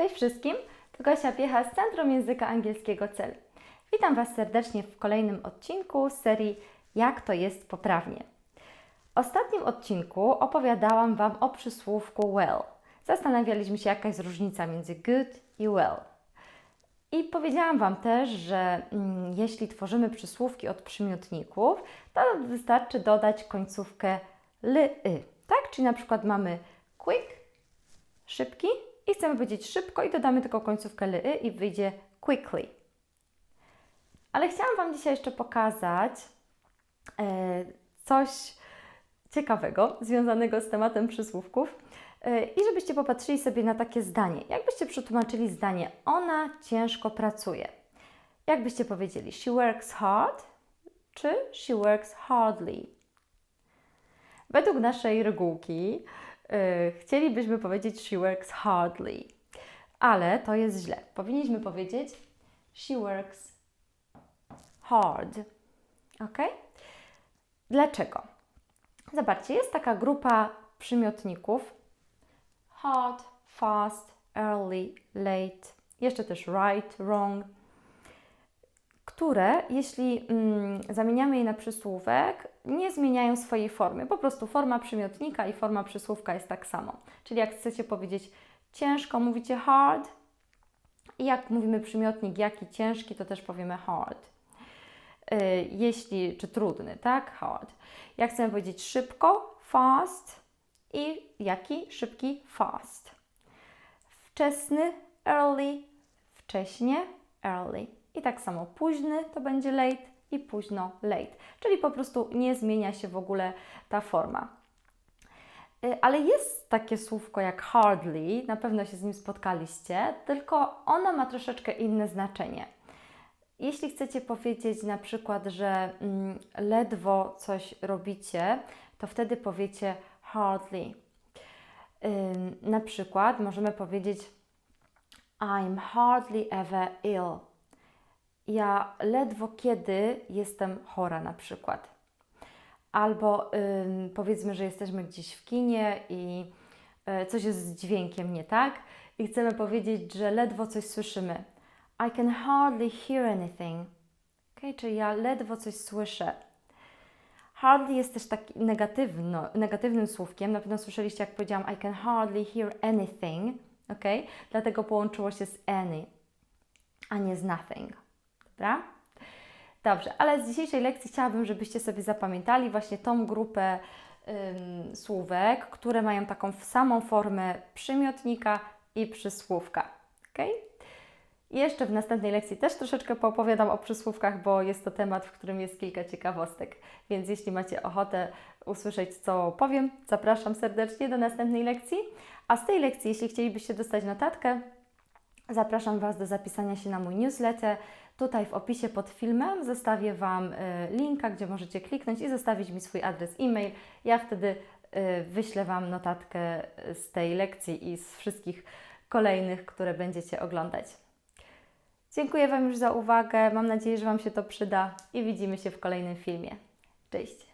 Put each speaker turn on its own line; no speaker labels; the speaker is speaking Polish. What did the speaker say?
Cześć wszystkim, to Gosia Piecha z Centrum Języka Angielskiego CEL. Witam Was serdecznie w kolejnym odcinku serii Jak to jest poprawnie. W ostatnim odcinku opowiadałam Wam o przysłówku well. Zastanawialiśmy się, jaka jest różnica między good i well. I powiedziałam Wam też, że mm, jeśli tworzymy przysłówki od przymiotników, to wystarczy dodać końcówkę ly. Tak? Czyli na przykład mamy quick, szybki i chcemy powiedzieć szybko i dodamy tylko końcówkę ly i wyjdzie quickly. Ale chciałam Wam dzisiaj jeszcze pokazać e, coś ciekawego związanego z tematem przysłówków e, i żebyście popatrzyli sobie na takie zdanie. Jakbyście przetłumaczyli zdanie ona ciężko pracuje. Jakbyście powiedzieli she works hard czy she works hardly. Według naszej regułki chcielibyśmy powiedzieć she works hardly, ale to jest źle. Powinniśmy powiedzieć she works hard. Ok? Dlaczego? Zobaczcie, jest taka grupa przymiotników hard, fast, early, late, jeszcze też right, wrong, które, jeśli mm, zamieniamy je na przysłówek, nie zmieniają swojej formy. Po prostu forma przymiotnika i forma przysłówka jest tak samo. Czyli jak chcecie powiedzieć ciężko, mówicie hard. I jak mówimy przymiotnik jaki ciężki, to też powiemy hard. Yy, jeśli, czy trudny, tak? Hard. Jak chcemy powiedzieć szybko, fast. I jaki? Szybki, fast. Wczesny, early. Wcześnie, early. I tak samo późny to będzie late i późno late. Czyli po prostu nie zmienia się w ogóle ta forma. Y, Ale jest takie słówko jak hardly, na pewno się z nim spotkaliście, tylko ono ma troszeczkę inne znaczenie. Jeśli chcecie powiedzieć na przykład, że mm, ledwo coś robicie, to wtedy powiecie hardly. Na przykład możemy powiedzieć I'm hardly ever ill. Ja ledwo kiedy jestem chora na przykład. Albo ym, powiedzmy, że jesteśmy gdzieś w kinie i y, coś jest z dźwiękiem nie tak i chcemy powiedzieć, że ledwo coś słyszymy. I can hardly hear anything. Okay? Czyli ja ledwo coś słyszę. Hardly jest też tak negatywno, negatywnym słówkiem. Na pewno słyszeliście, jak powiedziałam I can hardly hear anything. Okay? Dlatego połączyło się z any, a nie z nothing. Dobra? Dobrze, ale z dzisiejszej lekcji chciałabym, żebyście sobie zapamiętali właśnie tą grupę ym, słówek, które mają taką samą formę przymiotnika i przysłówka. I jeszcze w następnej lekcji też troszeczkę poopowiadam o przysłówkach, bo jest to temat, w którym jest kilka ciekawostek. Więc jeśli macie ochotę usłyszeć, co powiem, zapraszam serdecznie do następnej lekcji. A z tej lekcji, jeśli chcielibyście dostać notatkę, zapraszam Was do zapisania się na mój newsletter. Tutaj w opisie pod filmem zostawię Wam y, linka, gdzie możecie kliknąć i zostawić mi swój adres e-mail. Ja wtedy y, wyślę Wam notatkę z tej lekcji i z wszystkich kolejnych, które będziecie oglądać. Dziękuję Wam już za uwagę. Mam nadzieję, że Wam się to przyda i widzimy się w kolejnym filmie. Cześć!